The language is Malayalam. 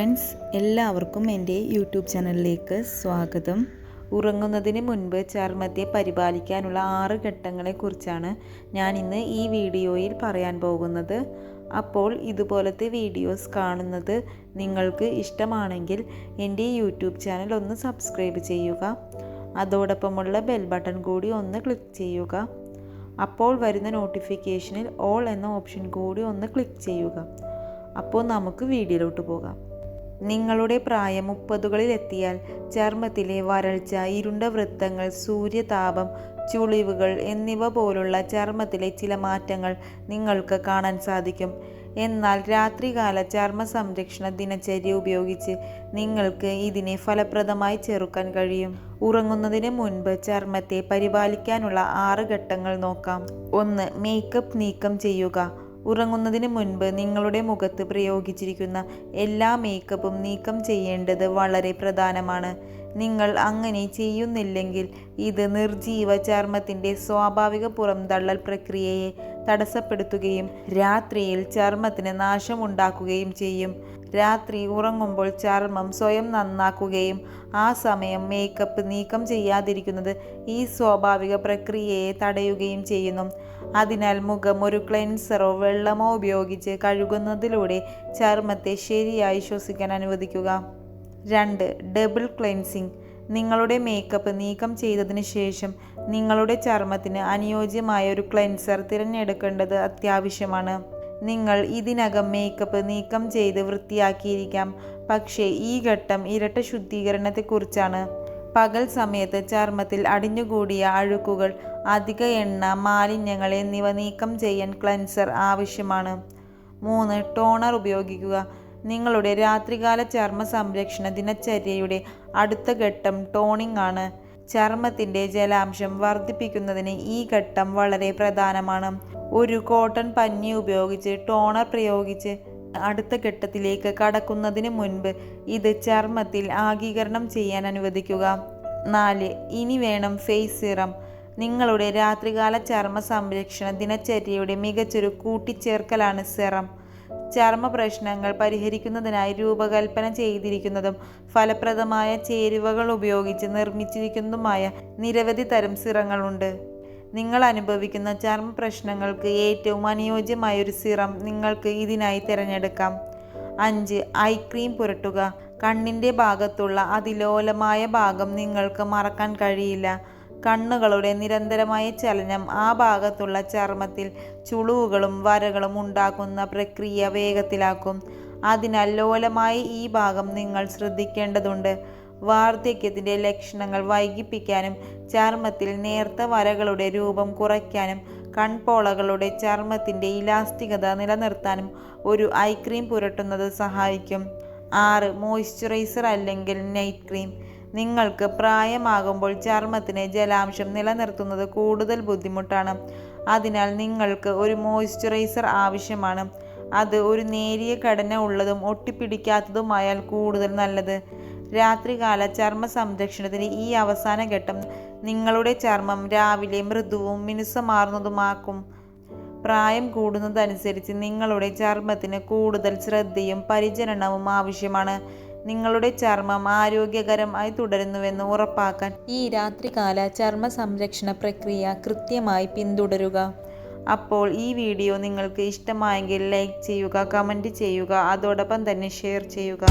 ഫ്രണ്ട്സ് എല്ലാവർക്കും എന്റെ യൂട്യൂബ് ചാനലിലേക്ക് സ്വാഗതം. ഉറങ്ങുന്നതിന് മുൻപ് ചർമ്മത്തെ പരിപാലിക്കാനുള്ള ആറ് ഘട്ടങ്ങളെക്കുറിച്ചാണ് ഞാൻ ഇന്ന് ഈ വീഡിയോയിൽ പറയാൻ പോകുന്നത്. അപ്പോൾ ഇതുപോലത്തെ വീഡിയോസ് കാണുന്നത് നിങ്ങൾക്ക് ഇഷ്ടമാണെങ്കിൽ എന്റെ യൂട്യൂബ് ചാനൽ ഒന്ന് സബ്സ്ക്രൈബ് ചെയ്യുക. അതോടൊപ്പമുള്ള ബെൽ ബട്ടൺ കൂടി ഒന്ന് ക്ലിക്ക് ചെയ്യുക. അപ്പോൾ വരുന്ന നോട്ടിഫിക്കേഷനിൽ ഓൾ എന്ന ഓപ്ഷൻ കൂടി ഒന്ന് ക്ലിക്ക് ചെയ്യുക. അപ്പോൾ നമുക്ക് വീഡിയോയിലോട്ട് പോകാം. നിങ്ങളുടെ പ്രായം മുപ്പതുകളിൽ എത്തിയാൽ ചർമ്മത്തിലെ വരൾച്ച ഇരുണ്ട വൃത്തങ്ങൾ സൂര്യതാപം ചുളിവുകൾ എന്നിവ പോലുള്ള ചർമ്മത്തിലെ ചില മാറ്റങ്ങൾ നിങ്ങൾക്ക് കാണാൻ സാധിക്കും. എന്നാൽ രാത്രികാല ചർമ്മ സംരക്ഷണ ദിനചര്യ ഉപയോഗിച്ച് നിങ്ങൾക്ക് ഇതിനെ ഫലപ്രദമായി ചെറുക്കാൻ കഴിയും. ഉറങ്ങുന്നതിന് മുൻപ് ചർമ്മത്തെ പരിപാലിക്കാനുള്ള ആറ് ഘട്ടങ്ങൾ നോക്കാം. ഒന്ന് മേക്കപ്പ് നീക്കം ചെയ്യുക. ഉറങ്ങുന്നതിന് മുൻപ് നിങ്ങളുടെ മുഖത്ത് പ്രയോഗിച്ചിരിക്കുന്ന എല്ലാ മേക്കപ്പും നീക്കം ചെയ്യേണ്ടത് വളരെ പ്രധാനമാണ്. നിങ്ങൾ അങ്ങനെ ചെയ്യുന്നില്ലെങ്കിൽ ഇത് നിർജീവ ചർമ്മത്തിന്റെ സ്വാഭാവിക പുറംതള്ളൽ പ്രക്രിയയെ തടസ്സപ്പെടുത്തുകയും രാത്രിയിൽ ചർമ്മത്തിന് നാശമുണ്ടാക്കുകയും ചെയ്യും. രാത്രി ഉറങ്ങുമ്പോൾ ചർമ്മം സ്വയം നന്നാക്കുകയും ആ സമയം മേക്കപ്പ് നീക്കം ചെയ്യാതിരിക്കുന്നത് ഈ സ്വാഭാവിക പ്രക്രിയയെ തടയുകയും ചെയ്യുന്നു. അതിനാൽ മുഖം ഒരു ക്ലെൻസറോ വെള്ളമോ ഉപയോഗിച്ച് കഴുകുന്നതിലൂടെ ചർമ്മത്തെ ശരിയായി ശ്വസിക്കാൻ അനുവദിക്കുക. രണ്ട് ഡബിൾ ക്ലെൻസിങ് നിങ്ങളുടെ മേക്കപ്പ് നീക്കം ചെയ്തതിന് ശേഷം നിങ്ങളുടെ ചർമ്മത്തിന് അനുയോജ്യമായ ഒരു ക്ലെൻസർ തിരഞ്ഞെടുക്കേണ്ടത് അത്യാവശ്യമാണ്. നിങ്ങൾ ഇതിനകം മേക്കപ്പ് നീക്കം ചെയ്ത് വൃത്തിയാക്കിയിരിക്കാം. പക്ഷേ ഈ ഘട്ടം ഇരട്ട ശുദ്ധീകരണത്തെക്കുറിച്ചാണ്. പകൽ സമയത്ത് ചർമ്മത്തിൽ അടിഞ്ഞുകൂടിയ അഴുക്കുകൾ അധിക എണ്ണ മാലിന്യങ്ങൾ എന്നിവ നീക്കം ചെയ്യാൻ ക്ലെൻസർ ആവശ്യമാണ്. മൂന്ന് ടോണർ ഉപയോഗിക്കുക. നിങ്ങളുടെ രാത്രികാല ചർമ്മ സംരക്ഷണ ദിനചര്യയുടെ അടുത്ത ഘട്ടം ടോണിംഗ് ആണ്. ചർമ്മത്തിന്റെ ജലാംശം വർദ്ധിപ്പിക്കുന്നതിന് ഈ ഘട്ടം വളരെ പ്രധാനമാണ്. ഒരു കോട്ടൺ പഞ്ഞി ഉപയോഗിച്ച് ടോണർ പ്രയോഗിച്ച് അടുത്ത ഘട്ടത്തിലേക്ക് കടക്കുന്നതിന് മുൻപ് ഇത് ചർമ്മത്തിൽ ആഗീകരണം ചെയ്യാൻ അനുവദിക്കുക. നാല് ഇനി വേണം ഫേസ് സിറം. നിങ്ങളുടെ രാത്രികാല ചർമ്മ സംരക്ഷണ ദിനചര്യയുടെ മികച്ചൊരു കൂട്ടിച്ചേർക്കലാണ് സിറം. ചർമ്മ പ്രശ്നങ്ങൾ പരിഹരിക്കുന്നതിനായി രൂപകൽപ്പന ചെയ്തിരിക്കുന്നതും ഫലപ്രദമായ ചേരുവകൾ ഉപയോഗിച്ച് നിർമ്മിച്ചിരിക്കുന്നതുമായ നിരവധി തരം സിറങ്ങളുണ്ട്. നിങ്ങൾ അനുഭവിക്കുന്ന ചർമ്മ പ്രശ്നങ്ങൾക്ക് ഏറ്റവും അനുയോജ്യമായ ഒരു സിറം നിങ്ങൾക്ക് ഇതിനായി തിരഞ്ഞെടുക്കാം. അഞ്ച് ഐ ക്രീം പുരട്ടുക. കണ്ണിന്റെ ഭാഗത്തുള്ള അതിലോലമായ ഭാഗം നിങ്ങൾക്ക് മറക്കാൻ കഴിയില്ല. കണ്ണുകളുടെ നിരന്തരമായ ചലനം ആ ഭാഗത്തുള്ള ചർമ്മത്തിൽ ചുളിവുകളും വരകളും ഉണ്ടാക്കുന്ന പ്രക്രിയ വേഗത്തിലാക്കും. അതിനാൽ ലോലമായി ഈ ഭാഗം നിങ്ങൾ ശ്രദ്ധിക്കേണ്ടതുണ്ട്. വാർദ്ധക്യത്തിന്റെ ലക്ഷണങ്ങൾ വൈകിപ്പിക്കാനും ചർമ്മത്തിൽ നേർത്ത വരകളുടെ രൂപം കുറയ്ക്കാനും കൺപോളകളുടെ ചർമ്മത്തിന്റെ ഇലാസ്തികത നിലനിർത്താനും ഒരു ഐ ക്രീം പുരട്ടുന്നത് സഹായിക്കും. ആറ് മോയ്സ്ചറൈസർ അല്ലെങ്കിൽ നൈറ്റ് ക്രീം. നിങ്ങൾക്ക് പ്രായമാകുമ്പോൾ ചർമ്മത്തിന് ജലാംശം നിലനിർത്തുന്നത് കൂടുതൽ ബുദ്ധിമുട്ടാണ്. അതിനാൽ നിങ്ങൾക്ക് ഒരു മോയ്സ്ചറൈസർ ആവശ്യമാണ്. അത് ഒരു നേരിയ ഘടന ഉള്ളതും ഒട്ടിപ്പിടിക്കാത്തതുമായാൽ കൂടുതൽ നല്ലത്. രാത്രികാല ചർമ്മ സംരക്ഷണത്തിന് ഈ അവസാന ഘട്ടം നിങ്ങളുടെ ചർമ്മം രാവിലെ മൃദുവും മിനുസമാർന്നതുമാക്കും. പ്രായം കൂടുന്നതനുസരിച്ച് നിങ്ങളുടെ ചർമ്മത്തിന് കൂടുതൽ ശ്രദ്ധയും പരിചരണവും ആവശ്യമാണ്. നിങ്ങളുടെ ചർമ്മം ആരോഗ്യകരമായി തുടരുന്നുവെന്ന് ഉറപ്പാക്കാൻ ഈ രാത്രികാല ചർമ്മ സംരക്ഷണ പ്രക്രിയ കൃത്യമായി പിന്തുടരുക. അപ്പോൾ ഈ വീഡിയോ നിങ്ങൾക്ക് ഇഷ്ടമായെങ്കിൽ ലൈക്ക് ചെയ്യുക കമന്റ് ചെയ്യുക അതോടൊപ്പം തന്നെ ഷെയർ ചെയ്യുക.